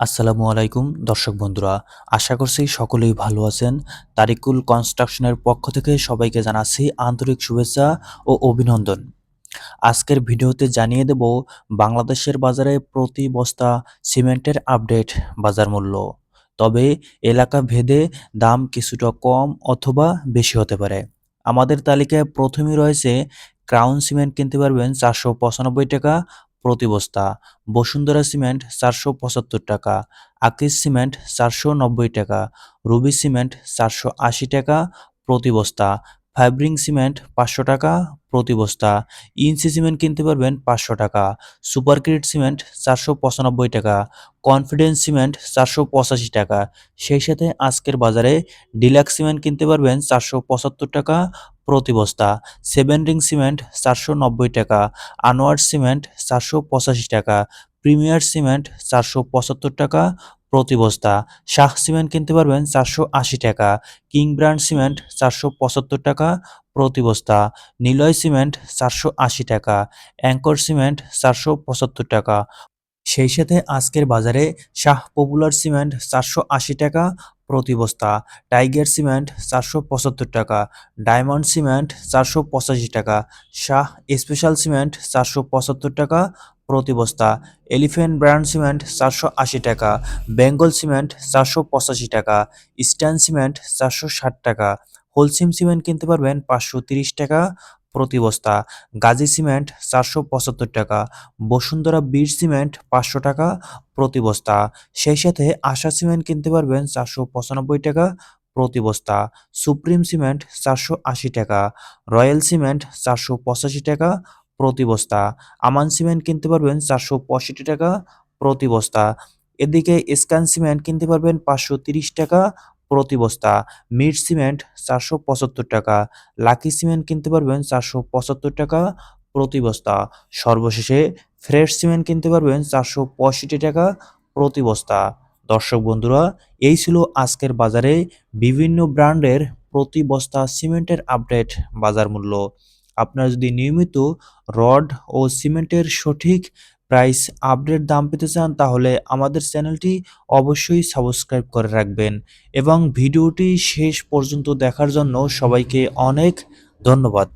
আসসালামু আলাইকুম, দর্শক বন্ধুরা, আশা করছি সকলেই ভালো আছেন। তারিকুল কনস্ট্রাকশনের পক্ষ থেকে সবাইকে জানাচ্ছি আন্তরিক শুভেচ্ছা ও অভিনন্দন। আজকের ভিডিওতে জানিয়ে দেব, বাংলাদেশের বাজারে প্রতি বস্তা সিমেন্টের আপডেট বাজার মূল্য। তবে এলাকা ভেদে দাম কিছুটা কম অথবা বেশি হতে পারে। আমাদের তালিকায় প্রথমেই রয়েছে, ক্রাউন সিমেন্ট কিনতে পারবেন চারশো পঁচানব্বই টাকা প্রতি বস্তা, বসুন্ধরা সিমেন্ট চারশো পঁচাত্তর টাকা আকিস সিমেন্ট চারশো নব্বই টাকা, রুবি সিমেন্ট চারশো আশি টাকা প্রতি বস্তা ফাইব্রিং সিমেন্ট পাঁচশো টাকা প্রতি বস্তা ইনসি সিমেন্ট কিনতে পারবেন পাঁচশো টাকা সুপারক্রিট সিমেন্ট চারশো পঁচানব্বই টাকা, কনফিডেন্স সিমেন্ট চারশো পঁচাশি টাকা। সেই সাথে আজকের বাজারে ডিলাক্স সিমেন্ট কিনতে পারবেন চারশো পঁচাত্তর টাকা প্রতি বস্তা সেভেন রিং সিমেন্ট চারশো নব্বই টাকা আনোয়ার সিমেন্ট চারশো পঁচাশি টাকা প্রিমিয়ার সিমেন্ট চারশো পঁচাত্তর টাকা প্রতি বস্তা। শাহ সিমেন্ট কিনতে পারবেন চারশো আশি টাকা কিং ব্র্যান্ড সিমেন্ট চারশো পঁচাত্তর টাকা প্রতি বস্তা। নিলয় সিমেন্ট চারশো আশি টাকা অ্যাঙ্কর সিমেন্ট চারশো পঁচাত্তর টাকা। সেই সাথে আজকের বাজারে শাহ পপুলার সিমেন্ট চারশো আশি টাকা প্রতি বস্তা টাইগার সিমেন্ট চারশো পঁচাত্তর টাকা, ডায়মন্ড সিমেন্ট চারশো পঁচাশি টাকা, শাহ স্পেশাল সিমেন্ট চারশো পঁচাত্তর টাকা প্রতি বস্তা এলিফ্যান্ট ব্র্যান্ড সিমেন্ট চারশো আশি টাকা, বেঙ্গল সিমেন্ট চারশো পঁচাশি টাকা, ইস্টার্ন সিমেন্ট চারশো ষাট টাকা, হোলসিম সিমেন্ট কিনতে পারবেন পাঁচশো তিরিশ টাকা প্রতি বস্তা। গাজী সিমেন্ট চারশো পঁচাত্তর টাকা, বসুন্ধরা বীর সিমেন্ট পাঁচশো টাকা প্রতি বস্তা। সেই সাথে আশা সিমেন্ট কিনতে পারবেন চারশো পঁচানব্বই টাকা প্রতি বস্তা। সুপ্রিম সিমেন্ট চারশো আশি টাকা, রয়্যাল সিমেন্ট চারশো পঁচাশি টাকা প্রতি বস্তা। আমান সিমেন্ট কিনতে পারবেন চারশো পঁয়ষট্টি টাকা প্রতি বস্তা। এদিকে স্ক্যান সিমেন্ট কিনতে পারবেন পাঁচশো তিরিশ টাকা প্রতি বস্তা মিড সিমেন্ট চারশো পঁচাত্তর টাকা, লাকি সিমেন্ট কিনতে পারবেন চারশো পঁচাত্তর টাকা প্রতি বস্তা, সর্বশেষে ফ্রেশ সিমেন্ট কিনতে পারবেন চারশো পঁয়ষট্টি টাকা প্রতি বস্তা। দর্শক বন্ধুরা, এই ছিল আজকের বাজারে বিভিন্ন ব্র্যান্ডের প্রতি বস্তা সিমেন্টের আপডেট বাজার মূল্য। আপনারা যদি নিয়মিত রড ও সিমেন্টের সঠিক প্রাইস আপডেট দাম পেতে চান, তাহলে আমাদের চ্যানেলটি অবশ্যই সাবস্ক্রাইব করে রাখবেন এবং ভিডিওটি শেষ পর্যন্ত দেখার জন্য সবাইকে অনেক ধন্যবাদ।